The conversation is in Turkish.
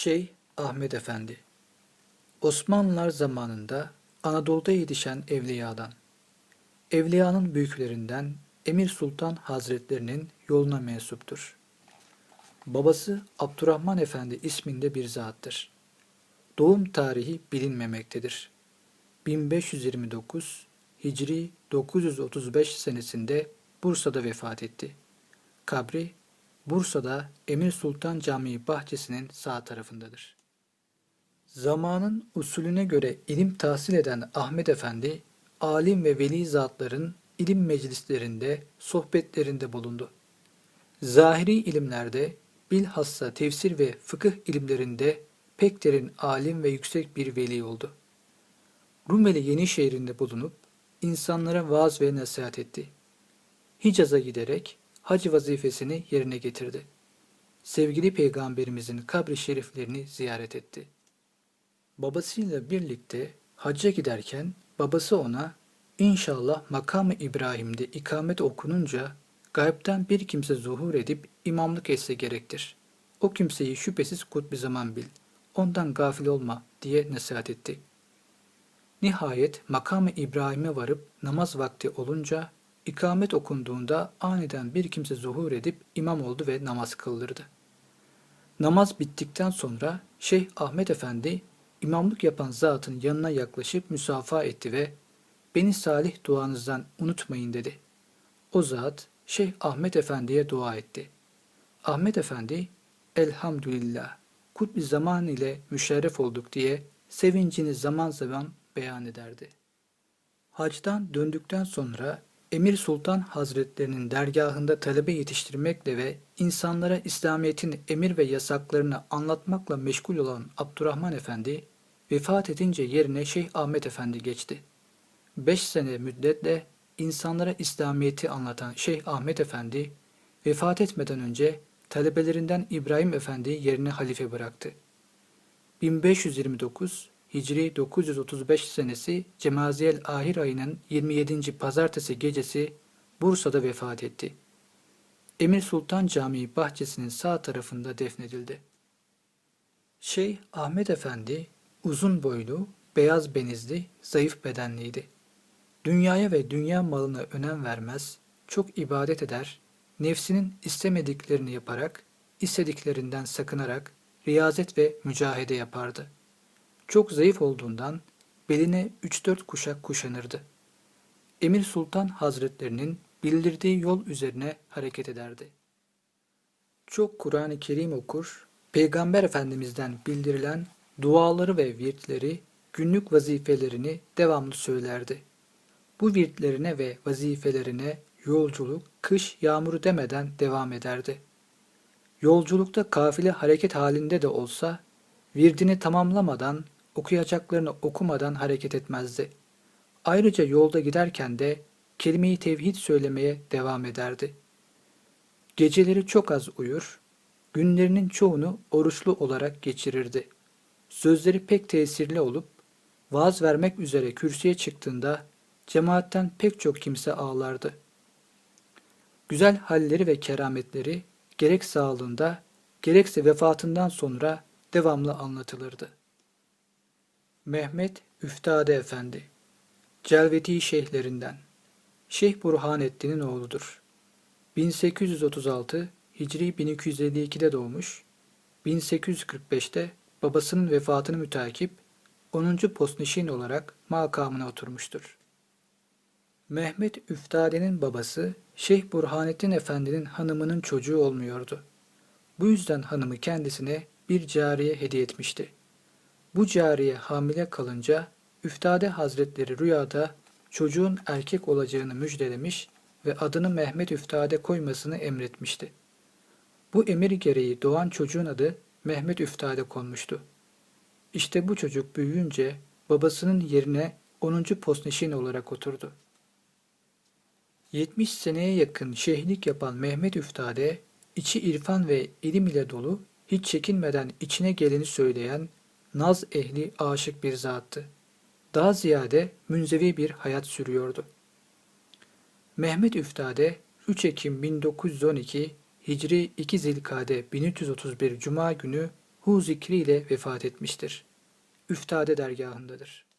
Şeyh Ahmet Efendi Osmanlılar zamanında Anadolu'da yetişen evliyadan, evliyanın büyüklerinden Emir Sultan Hazretlerinin yoluna mensuptur. Babası Abdurrahman Efendi isminde bir zattır. Doğum tarihi bilinmemektedir. 1529 Hicri 935 senesinde Bursa'da vefat etti. Kabri Bursa'da Emir Sultan Camii bahçesinin sağ tarafındadır. Zamanın usulüne göre ilim tahsil eden Ahmet Efendi, alim ve veli zatların ilim meclislerinde, sohbetlerinde bulundu. Zahiri ilimlerde, bilhassa tefsir ve fıkıh ilimlerinde pek derin alim ve yüksek bir veli oldu. Rumeli Yenişehir'inde bulunup insanlara vaaz ve nasihat etti. Hicaz'a giderek hac vazifesini yerine getirdi. Sevgili Peygamberimizin kabri şeriflerini ziyaret etti. Babasıyla birlikte hacca giderken babası ona inşallah makamı İbrahim'de ikamet okununca gaybden bir kimse zuhur edip imamlık etse gerektir. O kimseyi şüphesiz kutbi zaman bil, ondan gafil olma diye nasihat etti. Nihayet makamı İbrahim'e varıp namaz vakti olunca ikamet okunduğunda aniden bir kimse zuhur edip imam oldu ve namaz kıldırdı. Namaz bittikten sonra Şeyh Ahmet Efendi imamlık yapan zatın yanına yaklaşıp müsafaha etti ve beni salih duanızdan unutmayın dedi. O zat Şeyh Ahmet Efendi'ye dua etti. Ahmet Efendi elhamdülillah kutbi zaman ile müşerref olduk diye sevincini zaman zaman beyan ederdi. Hacdan döndükten sonra Emir Sultan Hazretlerinin dergahında talebe yetiştirmekle ve insanlara İslamiyet'in emir ve yasaklarını anlatmakla meşgul olan Abdurrahman Efendi, vefat edince yerine Şeyh Ahmet Efendi geçti. Beş sene müddetle insanlara İslamiyet'i anlatan Şeyh Ahmet Efendi, vefat etmeden önce talebelerinden İbrahim Efendi yerine halife bıraktı. 1529 Hicri 935 senesi Cemaziyel Ahir ayının 27. pazartesi gecesi Bursa'da vefat etti. Emir Sultan Camii bahçesinin sağ tarafında defnedildi. Şeyh Ahmet Efendi uzun boylu, beyaz benizli, zayıf bedenliydi. Dünyaya ve dünya malına önem vermez, çok ibadet eder, nefsinin istemediklerini yaparak, istediklerinden sakınarak riyazet ve mücahede yapardı.'' Çok zayıf olduğundan beline 3-4 kuşak kuşanırdı. Emir Sultan Hazretlerinin bildirdiği yol üzerine hareket ederdi. Çok Kur'an-ı Kerim okur, Peygamber Efendimiz'den bildirilen duaları ve virtleri, günlük vazifelerini devamlı söylerdi. Bu virtlerine ve vazifelerine yolculuk, kış, yağmuru demeden devam ederdi. Yolculukta kafile hareket halinde de olsa, virdini tamamlamadan okuyacaklarını okumadan hareket etmezdi. Ayrıca yolda giderken de kelime-i tevhid söylemeye devam ederdi. Geceleri çok az uyur, günlerinin çoğunu oruçlu olarak geçirirdi. Sözleri pek tesirli olup, vaaz vermek üzere kürsüye çıktığında cemaatten pek çok kimse ağlardı. Güzel halleri ve kerametleri gerek sağlığında gerekse vefatından sonra devamlı anlatılırdı. Mehmet Üftade Efendi Celveti Şeyhlerinden Şeyh Burhanettin'in oğludur. 1836 Hicri 1252'de doğmuş, 1845'te babasının vefatını mütakip 10. postnişin olarak makamına oturmuştur. Mehmet Üftade'nin babası Şeyh Burhanettin Efendi'nin hanımının çocuğu olmuyordu. Bu yüzden hanımı kendisine bir cariye hediye etmişti. Bu cariye hamile kalınca Üftade Hazretleri rüyada çocuğun erkek olacağını müjdelemiş ve adını Mehmet Üftade koymasını emretmişti. Bu emir gereği doğan çocuğun adı Mehmet Üftade konmuştu. İşte bu çocuk büyüyünce babasının yerine 10. postneşin olarak oturdu. 70 seneye yakın şehlik yapan Mehmet Üftade, içi irfan ve ilim ile dolu, hiç çekinmeden içine geleni söyleyen, naz ehli aşık bir zattı. Daha ziyade münzevi bir hayat sürüyordu. Mehmet Üftade 3 Ekim 1912 Hicri 2 Zilkade 1331 Cuma günü hu zikriyle vefat etmiştir. Üftade dergahındadır.